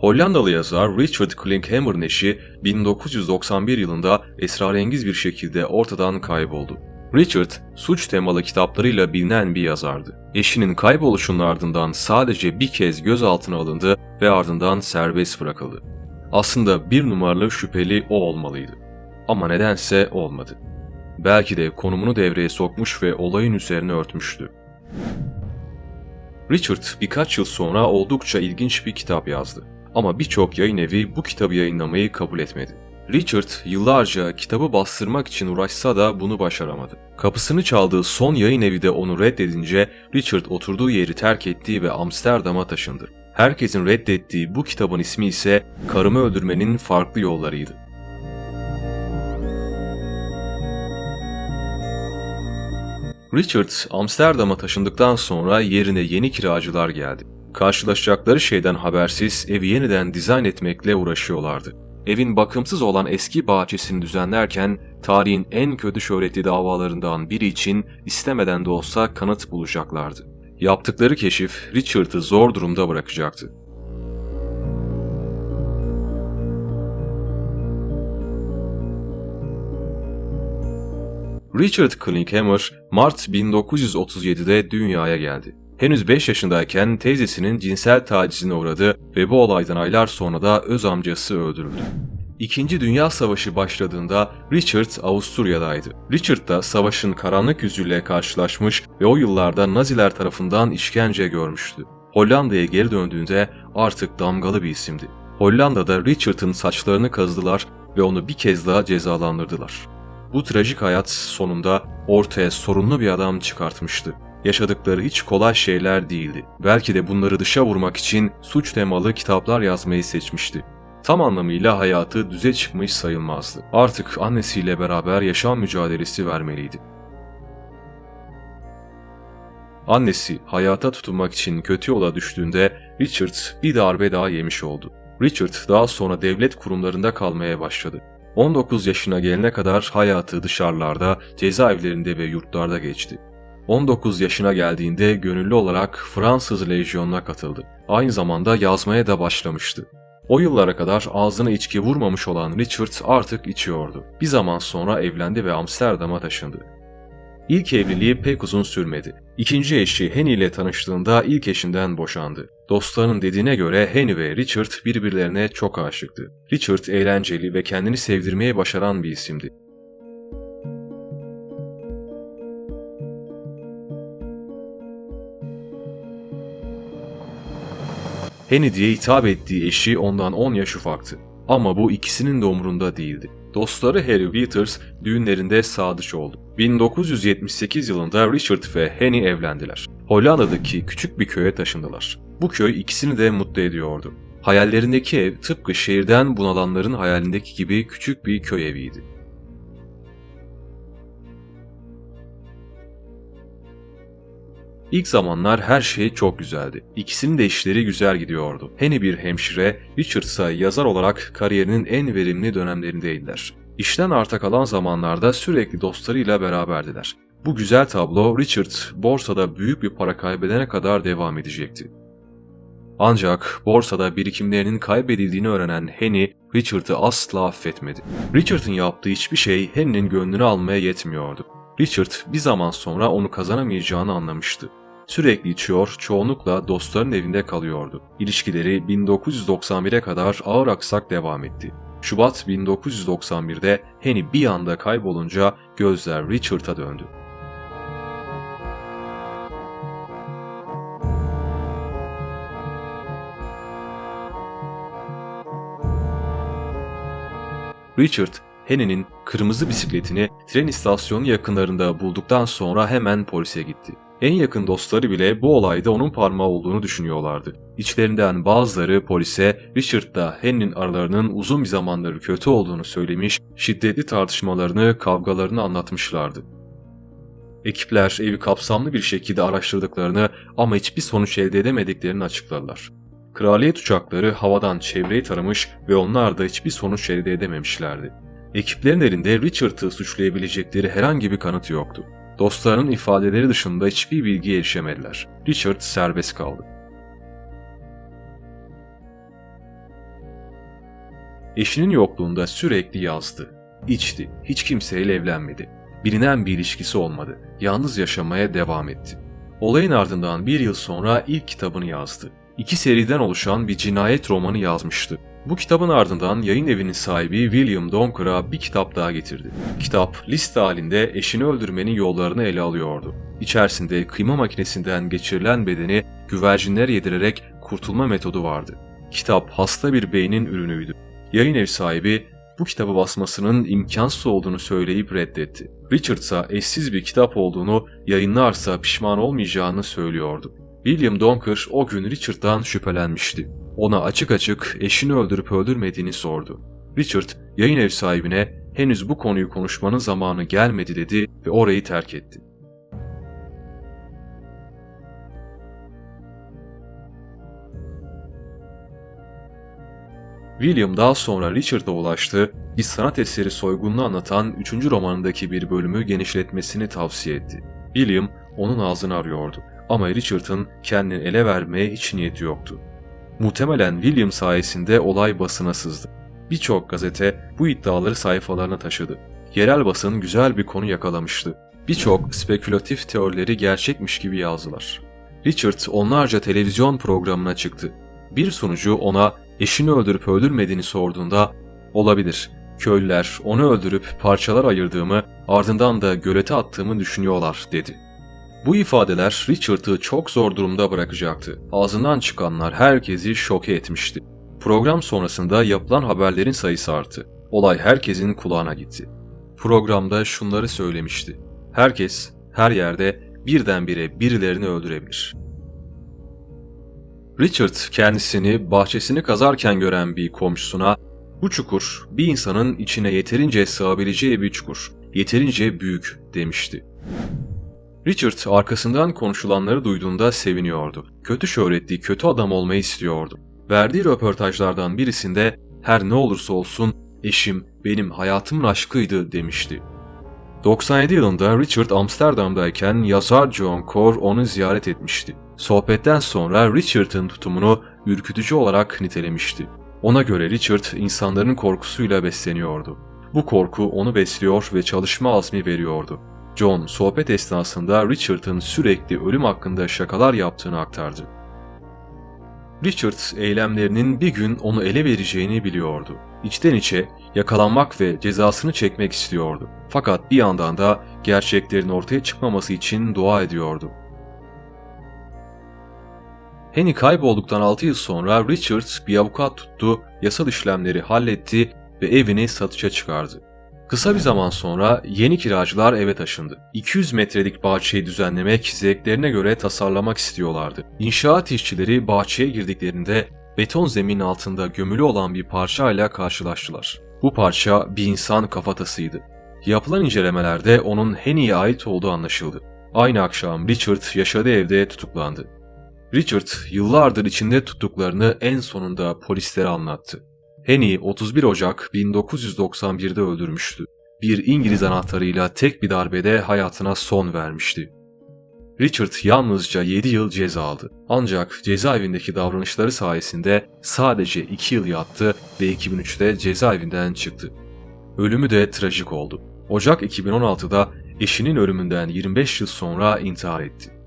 Hollandalı yazar Richard Klinkhammer'ın eşi 1991 yılında esrarengiz bir şekilde ortadan kayboldu. Richard, suç temalı kitaplarıyla bilinen bir yazardı. Eşinin kayboluşunun ardından sadece bir kez gözaltına alındı ve ardından serbest bırakıldı. Aslında bir numaralı şüpheli o olmalıydı. Ama nedense olmadı. Belki de konumunu devreye sokmuş ve olayın üzerine örtmüştü. Richard birkaç yıl sonra oldukça ilginç bir kitap yazdı. Ama birçok yayın evi bu kitabı yayınlamayı kabul etmedi. Richard yıllarca kitabı bastırmak için uğraşsa da bunu başaramadı. Kapısını çaldığı son yayın evi de onu reddedince Richard oturduğu yeri terk etti ve Amsterdam'a taşındı. Herkesin reddettiği bu kitabın ismi ise Karımı Öldürmenin Farklı Yollarıydı. Richard Amsterdam'a taşındıktan sonra yerine yeni kiracılar geldi. Karşılaşacakları şeyden habersiz evi yeniden dizayn etmekle uğraşıyorlardı. Evin bakımsız olan eski bahçesini düzenlerken tarihin en kötü şöhretli davalarından biri için istemeden de olsa kanıt bulacaklardı. Yaptıkları keşif Richard'ı zor durumda bırakacaktı. Richard Klinkhammer Mart 1937'de dünyaya geldi. Henüz 5 yaşındayken teyzesinin cinsel tacizine uğradı ve bu olaydan aylar sonra da öz amcası öldürüldü. İkinci Dünya Savaşı başladığında Richard Avusturya'daydı. Richard da savaşın karanlık yüzüyle karşılaşmış ve o yıllarda Naziler tarafından işkence görmüştü. Hollanda'ya geri döndüğünde artık damgalı bir isimdi. Hollanda'da Richard'ın saçlarını kazıdılar ve onu bir kez daha cezalandırdılar. Bu trajik hayat sonunda ortaya sorunlu bir adam çıkartmıştı. Yaşadıkları hiç kolay şeyler değildi. Belki de bunları dışa vurmak için suç temalı kitaplar yazmayı seçmişti. Tam anlamıyla hayatı düze çıkmış sayılmazdı. Artık annesiyle beraber yaşam mücadelesi vermeliydi. Annesi hayata tutunmak için kötü yola düştüğünde Richard bir darbe daha yemiş oldu. Richard daha sonra devlet kurumlarında kalmaya başladı. 19 yaşına gelene kadar hayatı dışarılarda, cezaevlerinde ve yurtlarda geçti. 19 yaşına geldiğinde gönüllü olarak Fransız Lejyonu'na katıldı. Aynı zamanda yazmaya da başlamıştı. O yıllara kadar ağzına içki vurmamış olan Richard artık içiyordu. Bir zaman sonra evlendi ve Amsterdam'a taşındı. İlk evliliği pek uzun sürmedi. İkinci eşi Henny ile tanıştığında ilk eşinden boşandı. Dostlarının dediğine göre Henny ve Richard birbirlerine çok aşıktı. Richard eğlenceli ve kendini sevdirmeye başaran bir isimdi. Henny diye hitap ettiği eşi ondan 10 yaş ufaktı. Ama bu ikisinin de umurunda değildi. Dostları Harry Withers düğünlerinde sadıç oldu. 1978 yılında Richard ve Henny evlendiler. Hollanda'daki küçük bir köye taşındılar. Bu köy ikisini de mutlu ediyordu. Hayallerindeki ev tıpkı şehirden bunalanların hayalindeki gibi küçük bir köy eviydi. İlk zamanlar her şey çok güzeldi. İkisinin de işleri güzel gidiyordu. Henny bir hemşire, Richard ise yazar olarak kariyerinin en verimli dönemlerindeydiler. İşten arta kalan zamanlarda sürekli dostlarıyla beraberdiler. Bu güzel tablo Richard borsada büyük bir para kaybedene kadar devam edecekti. Ancak borsada birikimlerinin kaybedildiğini öğrenen Henny, Richard'ı asla affetmedi. Richard'ın yaptığı hiçbir şey Henry'nin gönlünü almaya yetmiyordu. Richard bir zaman sonra onu kazanamayacağını anlamıştı. Sürekli içiyor, çoğunlukla dostların evinde kalıyordu. İlişkileri 1991'e kadar ağır aksak devam etti. Şubat 1991'de Henny bir anda kaybolunca gözler Richard'a döndü. Richard, Henny'nin kırmızı bisikletini tren istasyonu yakınlarında bulduktan sonra hemen polise gitti. En yakın dostları bile bu olayda onun parmağı olduğunu düşünüyorlardı. İçlerinden bazıları polise Richard'la Henry'nin aralarının uzun bir zamandır kötü olduğunu söylemiş, şiddetli tartışmalarını, kavgalarını anlatmışlardı. Ekipler evi kapsamlı bir şekilde araştırdıklarını ama hiçbir sonuç elde edemediklerini açıkladılar. Kraliyet uçakları havadan çevreyi taramış ve onlar da hiçbir sonuç elde edememişlerdi. Ekiplerin elinde Richard'ı suçlayabilecekleri herhangi bir kanıt yoktu. Dostlarının ifadeleri dışında hiçbir bilgiye erişemediler. Richard serbest kaldı. eşinin yokluğunda sürekli yazdı. İçti, hiç kimseyle evlenmedi. Bilinen bir ilişkisi olmadı. Yalnız yaşamaya devam etti. Olayın ardından bir yıl sonra ilk kitabını yazdı. İki seriden oluşan bir cinayet romanı yazmıştı. Bu kitabın ardından yayın evinin sahibi William Donker'a bir kitap daha getirdi. Kitap liste halinde eşini öldürmenin yollarını ele alıyordu. İçerisinde kıyma makinesinden geçirilen bedeni güvercinler yedirerek kurtulma metodu vardı. Kitap hasta bir beynin ürünüydü. Yayın ev sahibi bu kitabı basmasının imkansız olduğunu söyleyip reddetti. Richard ise eşsiz bir kitap olduğunu, yayınlarsa pişman olmayacağını söylüyordu. William Donker o gün Richard'dan şüphelenmişti. Ona açık açık eşini öldürüp öldürmediğini sordu. Richard, yayın ev sahibine henüz bu konuyu konuşmanın zamanı gelmedi dedi ve orayı terk etti. William daha sonra Richard'a ulaştı, bir sanat eseri soygununu anlatan 3. romanındaki bir bölümü genişletmesini tavsiye etti. William onun ağzını arıyordu ama Richard'ın kendini ele vermeye hiç niyeti yoktu. Muhtemelen William sayesinde olay basına sızdı. Birçok gazete bu iddiaları sayfalarına taşıdı. Yerel basın güzel bir konu yakalamıştı. Birçok spekülatif teorileri gerçekmiş gibi yazdılar. Richard onlarca televizyon programına çıktı. Bir sunucu ona eşini öldürüp öldürmediğini sorduğunda olabilir. Köylüler onu öldürüp parçalar ayırdığımı ardından da gölete attığımı düşünüyorlar dedi. Bu ifadeler Richard'ı çok zor durumda bırakacaktı. Ağzından çıkanlar herkesi şoke etmişti. Program sonrasında yapılan haberlerin sayısı arttı. Olay herkesin kulağına gitti. Programda şunları söylemişti. Herkes, her yerde birdenbire birilerini öldürebilir. Richard kendisini bahçesini kazarken gören bir komşusuna bu çukur bir insanın içine yeterince sığabileceği bir çukur, yeterince büyük demişti. Richard arkasından konuşulanları duyduğunda seviniyordu. Kötü şöhretli kötü adam olmayı istiyordu. Verdiği röportajlardan birisinde her ne olursa olsun eşim benim hayatımın aşkıydı demişti. 97 yılında Richard Amsterdam'dayken yazar John Core onu ziyaret etmişti. Sohbetten sonra Richard'ın tutumunu ürkütücü olarak nitelemişti. Ona göre Richard insanların korkusuyla besleniyordu. Bu korku onu besliyor ve çalışma azmi veriyordu. John sohbet esnasında Richard'ın sürekli ölüm hakkında şakalar yaptığını aktardı. Richard eylemlerinin bir gün onu ele vereceğini biliyordu. İçten içe yakalanmak ve cezasını çekmek istiyordu. Fakat bir yandan da gerçeklerin ortaya çıkmaması için dua ediyordu. Henny kaybolduktan 6 yıl sonra Richard bir avukat tuttu, yasal işlemleri halletti ve evini satışa çıkardı. Kısa bir zaman sonra yeni kiracılar eve taşındı. 200 metrelik bahçeyi düzenlemek zevklerine göre tasarlamak istiyorlardı. İnşaat işçileri bahçeye girdiklerinde beton zemin altında gömülü olan bir parçayla karşılaştılar. Bu parça bir insan kafatasıydı. Yapılan incelemelerde onun Henny'e ait olduğu anlaşıldı. Aynı akşam Richard yaşadığı evde tutuklandı. Richard yıllardır içinde tuttuklarını en sonunda polislere anlattı. Henny 31 Ocak 1991'de öldürmüştü. Bir İngiliz anahtarıyla tek bir darbede hayatına son vermişti. Richard yalnızca 7 yıl ceza aldı. Ancak cezaevindeki davranışları sayesinde sadece 2 yıl yattı ve 2003'te cezaevinden çıktı. Ölümü de trajik oldu. Ocak 2016'da eşinin ölümünden 25 yıl sonra intihar etti.